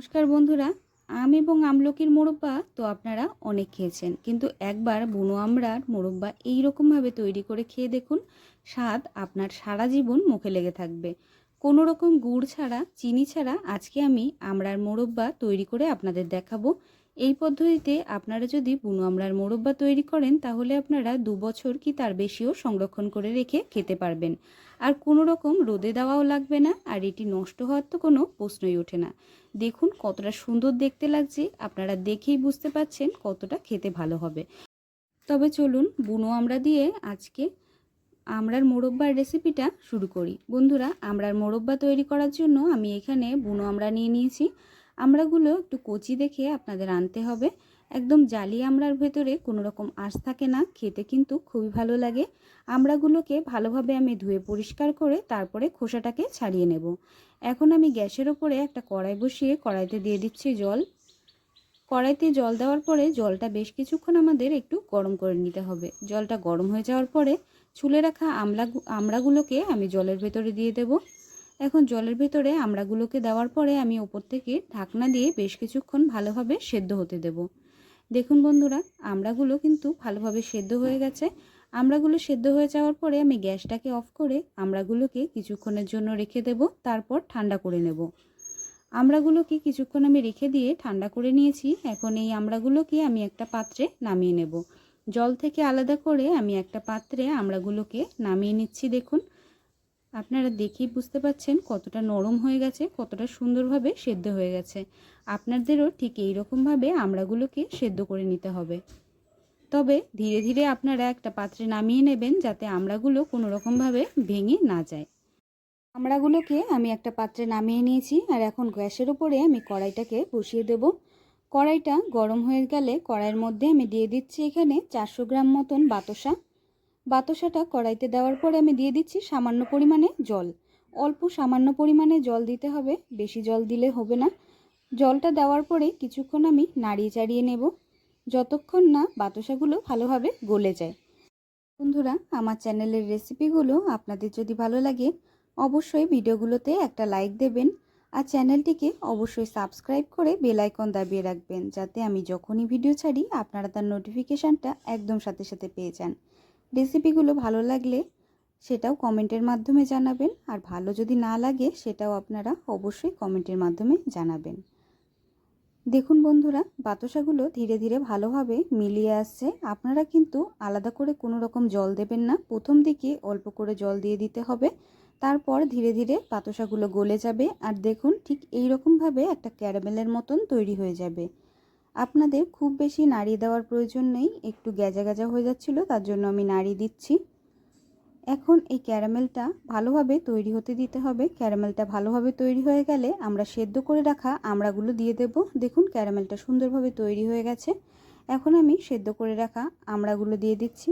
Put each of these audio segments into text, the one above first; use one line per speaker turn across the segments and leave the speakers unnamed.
নমস্কার বন্ধুরা, আম এবং আমলকির মোরব্বা তো আপনারা অনেক খেয়েছেন, কিন্তু একবার বুনো আমড়ার মোরব্বা এইরকমভাবে তৈরি করে খেয়ে দেখুন, স্বাদ আপনার সারা জীবন মুখে লেগে থাকবে। কোনো রকম গুড় ছাড়া, চিনি ছাড়া আজকে আমি আমড়ার মোরব্বা তৈরি করে আপনাদের দেখাবো। এই পদ্ধতিতে আপনারা যদি বুনো আমড়ার মোরব্বা তৈরি করেন, তাহলে আপনারা দু বছর কি তার বেশিও সংরক্ষণ করে রেখে খেতে পারবেন। আর কোনো রকম রোদে দেওয়াও লাগবে না, আর এটি নষ্ট হওয়ার তো কোনো প্রশ্নই ওঠে না। দেখুন কতটা সুন্দর দেখতে লাগছে, আপনারা দেখেই বুঝতে পাচ্ছেন কতটা খেতে ভালো হবে। তবে চলুন বুনো আমরা দিয়ে আজকে আমরার মোরব্বার রেসিপিটা শুরু করি। বন্ধুরা, আমরার মোরব্বা তৈরি করার জন্য আমি এখানে বুনো আমরা নিয়ে নিয়েছি। আমরাগুলো একটু কচি দেখে আপনাদের আনতে হবে। একদম জালি আমড়ার ভেতরে কোনো রকম আঁশ থাকে না, খেতে কিন্তু খুবই ভালো লাগে। আমড়াগুলোকে ভালোভাবে আমি ধুয়ে পরিষ্কার করে তারপরে খোসাটাকে ছাড়িয়ে নেব। এখন আমি গ্যাসের ওপরে একটা কড়াই বসিয়ে কড়াইতে দিয়ে দিচ্ছি জল। কড়াইতে জল দেওয়ার পরে জলটা বেশ কিছুক্ষণ আমাদের একটু গরম করে নিতে হবে। জলটা গরম হয়ে যাওয়ার পরে ছুলে রাখা আমলা আমড়াগুলোকে আমি জলের ভেতরে দিয়ে দেব। এখন জলের ভেতরে আমড়াগুলোকে দেওয়ার পরে আমি ওপর থেকে ঢাকনা দিয়ে বেশ কিছুক্ষণ ভালোভাবে সেদ্ধ হতে দেব। দেখুন বন্ধুরা আমড়াগুলো কিন্তু ভালোভাবে সেদ্ধ হয়ে গেছে। আমড়াগুলো সেদ্ধ হয়ে যাওয়ার পরে আমি গ্যাসটাকে অফ করে আমড়াগুলোকে কিছুক্ষণের জন্য রেখে দেব, তারপর ঠান্ডা করে নেব। আমড়াগুলোকে কিছুক্ষণ আমি রেখে দিয়ে ঠান্ডা করে নিয়েছি, এখন এই আমড়াগুলোকে আমি একটা পাত্রে নামিয়ে নেব। জল থেকে আলাদা করে আমি একটা পাত্রে আমড়াগুলোকে নামিয়ে নিচ্ছি, দেখুন। আপনারা দেখেই বুঝতে পাচ্ছেন কতটা নরম হয়ে গেছে, কতটা সুন্দরভাবে সেদ্ধ হয়ে গেছে। আপনাদেরও ঠিক এই রকমভাবে আমড়াগুলোকে সেদ্ধ করে নিতে হবে। তবে ধীরে ধীরে আপনারা একটা পাত্রে নামিয়ে নেবেন যাতে আমড়াগুলো কোনো রকমভাবে ভেঙে না যায়। আমড়াগুলোকে আমি একটা পাত্রে নামিয়ে নিয়েছি আর এখন গ্যাসের উপরে আমি কড়াইটাকে বসিয়ে দেব। কড়াইটা গরম হয়ে গেলে কড়াইয়ের মধ্যে আমি দিয়ে দিচ্ছি এখানে চারশো গ্রাম মতন বাতাসা। বাতাসাটা কড়াইতে দেওয়ার পরে আমি দিয়ে দিচ্ছি সামান্য পরিমাণে জল। অল্প সামান্য পরিমাণে জল দিতে হবে, বেশি জল দিলে হবে না। জলটা দেওয়ার পরে কিছুক্ষণ আমি নাড়িয়ে চাড়িয়ে নেব, যতক্ষণ না বাতাসাগুলো ভালোভাবে গলে যায়। বন্ধুরা, আমার চ্যানেলের রেসিপিগুলো আপনাদের যদি ভালো লাগে, অবশ্যই ভিডিওগুলোতে একটা লাইক দেবেন আর চ্যানেলটিকে অবশ্যই সাবস্ক্রাইব করে বেল আইকন দাবিয়ে রাখবেন, যাতে আমি যখনই ভিডিও ছাড়ি, আপনারা তার নোটিফিকেশানটা একদম সাথে সাথে পেয়ে যান। রেসিপিগুলো ভালো লাগলে সেটাও কমেন্টের মাধ্যমে জানাবেন। আর ভালো যদি না লাগে সেটাও আপনারা অবশ্যই কমেন্টের মাধ্যমে জানাবেন। দেখুন বন্ধুরা, বাতাসাগুলো ধীরে ধীরে ভালোভাবে মিলিয়ে আসছে। আপনারা কিন্তু আলাদা করে কোনো রকম জল দেবেন না। প্রথম দিকে অল্প করে জল দিয়ে দিতে হবে। তারপর ধীরে ধীরে পাতসাগুলো গলে যাবে। আর দেখুন ঠিক এই রকমভাবে একটা ক্যারামেলের মতন তৈরি হয়ে যাবে। আপনাদের খুব বেশি নাড়িয়ে দেওয়ার প্রয়োজন নেই। একটু গ্যাজা গ্যাজা হয়ে যাচ্ছিল, তার জন্য আমি নাড়িয়ে দিচ্ছি। এখন এই ক্যারামেলটা ভালোভাবে তৈরি হতে দিতে হবে। ক্যারামেলটা ভালোভাবে তৈরি হয়ে গেলে আমরা সেদ্ধ করে রাখা আমড়াগুলো দিয়ে দেব। দেখুন, ক্যারামেলটা সুন্দরভাবে তৈরি হয়ে গেছে। এখন আমি সেদ্ধ করে রাখা আমড়াগুলো দিয়ে দিচ্ছি।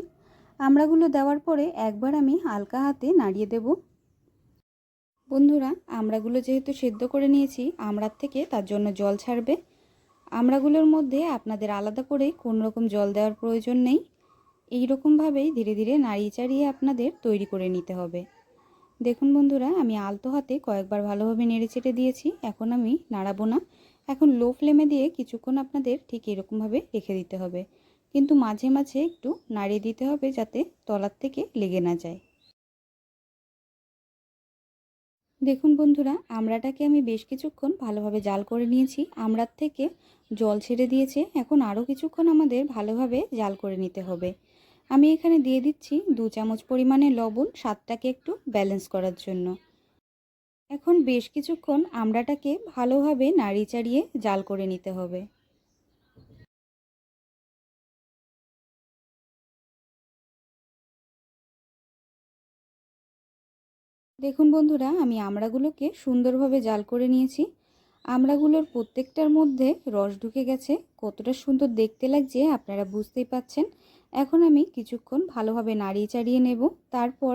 আমড়াগুলো দেওয়ার পরে একবার আমি হালকা হাতে নাড়িয়ে দেব। বন্ধুরা, আমড়াগুলো যেহেতু সেদ্ধ করে নিয়েছি, আমড়ার থেকে তার জন্য জল ছাড়বে। আমড়াগুলোর মধ্যে আপনাদের আলাদা করে কোনো রকম জল দেওয়ার প্রয়োজন নেই। এই রকমভাবেই ধীরে ধীরে নাড়িয়ে চাড়িয়ে আপনাদের তৈরি করে নিতে হবে। দেখুন বন্ধুরা, আমি আলতো হাতে কয়েকবার ভালোভাবে নেড়ে চেটে দিয়েছি। এখন আমি নাড়াবো না। এখন লো ফ্লেমে দিয়ে কিছুক্ষণ আপনাদের ঠিক এরকমভাবে রেখে দিতে হবে। কিন্তু মাঝে মাঝে একটু নাড়িয়ে দিতে হবে যাতে তলার থেকে লেগে না যায়। দেখুন বন্ধুরা, আমড়াটাকে আমি বেশ কিছুক্ষণ ভালোভাবে জাল করে নিয়েছি। আমড়ার থেকে জল ছেড়ে দিয়েছে। এখন আরও কিছুক্ষণ আমাদের ভালোভাবে জাল করে নিতে হবে। আমি এখানে দিয়ে দিচ্ছি দু চামচ পরিমাণে লবণ, স্বাদটাকে একটু ব্যালেন্স করার জন্য। এখন বেশ কিছুক্ষণ আমড়াটাকে ভালোভাবে নাড়িয়ে চাড়িয়ে জাল করে নিতে হবে। দেখুন বন্ধুরা, আমি আমড়াগুলোকে সুন্দরভাবে জাল করে নিয়েছি। আমড়াগুলোর প্রত্যেকটার মধ্যে রস ঢুকে গেছে। কতটা সুন্দর দেখতে লাগছে, আপনারা বুঝতেই পাচ্ছেন। এখন আমি কিছুক্ষণ ভালোভাবে নাড়িয়ে চাড়িয়ে নেব। তারপর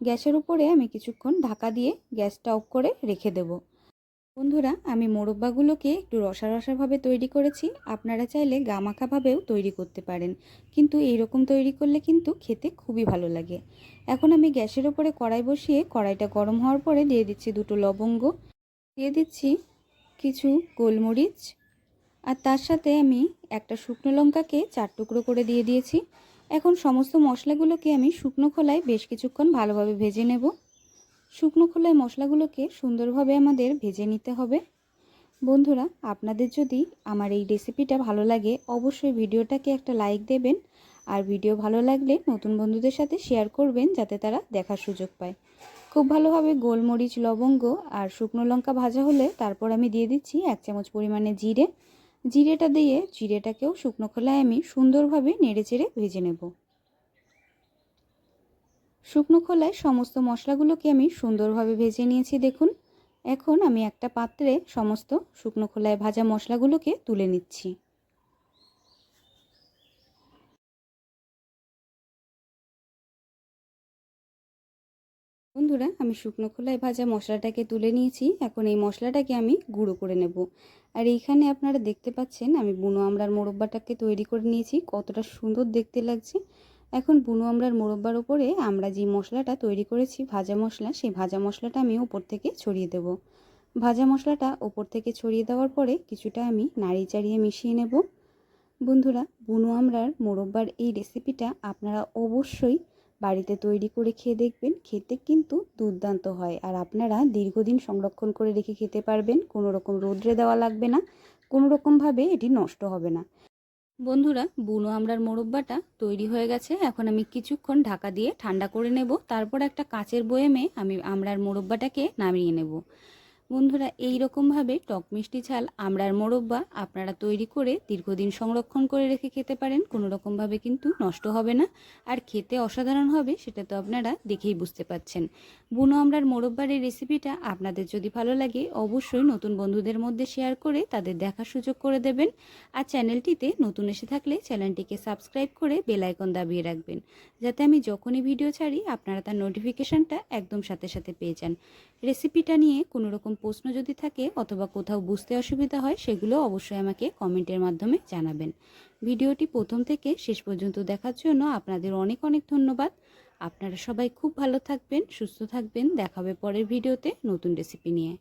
গ্যাসের উপরে আমি কিছুক্ষণ ঢাকা দিয়ে গ্যাসটা অফ করে রেখে দেব। বন্ধুরা, আমি মোরব্বাগুলোকে একটু রসা রসাভাবে তৈরি করেছি। আপনারা চাইলে গামাখাভাবেও তৈরি করতে পারেন। কিন্তু এই রকম তৈরি করলে কিন্তু খেতে খুবই ভালো লাগে। এখন আমি গ্যাসের ওপরে কড়াই বসিয়ে কড়াইটা গরম হওয়ার পরে দিয়ে দিচ্ছি দুটো লবঙ্গ। দিয়ে দিচ্ছি কিছু গোলমরিচ। আর তার সাথে আমি একটা শুকনো লঙ্কাকে চার টুকরো করে দিয়ে দিয়েছি। এখন সমস্ত মশলাগুলোকে আমি শুকনো খোলায় বেশ কিছুক্ষণ ভালোভাবে ভেজে নেব। শুকনো খোলায় মশলাগুলোকে সুন্দরভাবে আমাদের ভেজে নিতে হবে। বন্ধুরা, আপনাদের যদি আমার এই রেসিপিটা ভালো লাগে, অবশ্যই ভিডিওটাকে একটা লাইক দেবেন আর ভিডিও ভালো লাগলে নতুন বন্ধুদের সাথে শেয়ার করবেন যাতে তারা দেখার সুযোগ পায়। খুব ভালোভাবে গোলমরিচ, লবঙ্গ আর শুকনো লঙ্কা ভাজা হলে তারপর আমি দিয়ে দিচ্ছি এক চামচ পরিমাণে জিরে। জিরেটা দিয়ে, জিরেটাকেও শুকনো খোলায় আমি সুন্দরভাবে নেড়েচেড়ে ভেজে নেব। শুকনো খোলায় সমস্ত মশলাগুলোকে আমি সুন্দরভাবে ভেজে নিয়েছি, দেখুন। এখন আমি একটা পাত্রে সমস্ত শুকনো খোলায় ভাজা মশলাগুলোকে তুলে নিচ্ছি। বন্ধুরা, আমি শুকনো খোলায় ভাজা মশলাটাকে তুলে নিয়েছি। এখন এই মশলাটাকে আমি গুঁড়ো করে নেব। আর এইখানে আপনারা দেখতে পাচ্ছেন, আমি বুনো আমড়ার মোরব্বাটাকে তৈরি করে নিয়েছি। কতটা সুন্দর দেখতে লাগছে। এখন বুনো আমড়ার মোরব্বার ওপরে আমরা যে মশলাটা তৈরি করেছি, ভাজা মশলা, সেই ভাজা মশলাটা আমি ওপর থেকে ছড়িয়ে দেব। ভাজা মশলাটা ওপর থেকে ছড়িয়ে দেওয়ার পরে কিছুটা আমি নাড়ি চাড়িয়ে মিশিয়ে নেব। বন্ধুরা, বুনো আমড়ার মোরব্বার এই রেসিপিটা আপনারা অবশ্যই বাড়িতে তৈরি করে খেয়ে দেখবেন। খেতে কিন্তু দুর্দান্ত হয় আর আপনারা দীর্ঘদিন সংরক্ষণ করে রেখে খেতে পারবেন। কোনো রকম রোদ্রে দেওয়া লাগবে না। কোনো রকমভাবে এটি নষ্ট হবে না। বন্ধুরা, বুনো আমড়ার মোরব্বাটা তৈরি হয়ে গেছে। এখন আমি কিছুক্ষণ ঢাকা দিয়ে ঠান্ডা করে নেব। তারপর একটা কাচের বয়েমে আমি আমরার মোরব্বাটাকে নামিয়ে নেব। বন্ধুরা এই রকমভাবে টক মিষ্টি ঝাল আমড়ার মোরব্বা আপনারা তৈরি করে দীর্ঘদিন সংরক্ষণ করে রেখে খেতে পারেন কোনো রকমভাবে কিন্তু নষ্ট হবে না। আর খেতে অসাধারণ হবে সেটা তো আপনারা দেখেই বুঝতে পাচ্ছেন। বুনো আমড়ার মোরব্বার এই রেসিপিটা আপনাদের যদি ভালো লাগে, অবশ্যই নতুন বন্ধুদের মধ্যে শেয়ার করে তাদের দেখার সুযোগ করে দেবেন। আর চ্যানেলটিতে নতুন এসে থাকলে চ্যানেলটিকে সাবস্ক্রাইব করে বেল আইকন দাবিয়ে রাখবেন, যাতে আমি যখনই ভিডিও ছাড়ি আপনারা তার নোটিফিকেশানটা একদম সাথে সাথে পেয়ে যান। রেসিপিটা নিয়ে কোনো রকম প্রশ্ন যদি থাকে অথবা কোথাও বুঝতে অসুবিধা হয়, সেগুলো অবশ্যই আমাকে কমেন্টের মাধ্যমে জানাবেন। ভিডিওটি প্রথম থেকে শেষ পর্যন্ত দেখার জন্য আপনাদের অনেক অনেক ধন্যবাদ। আপনারা সবাই খুব ভালো থাকবেন, সুস্থ থাকবেন। দেখাবে পরের ভিডিওতে নতুন রেসিপি নিয়ে।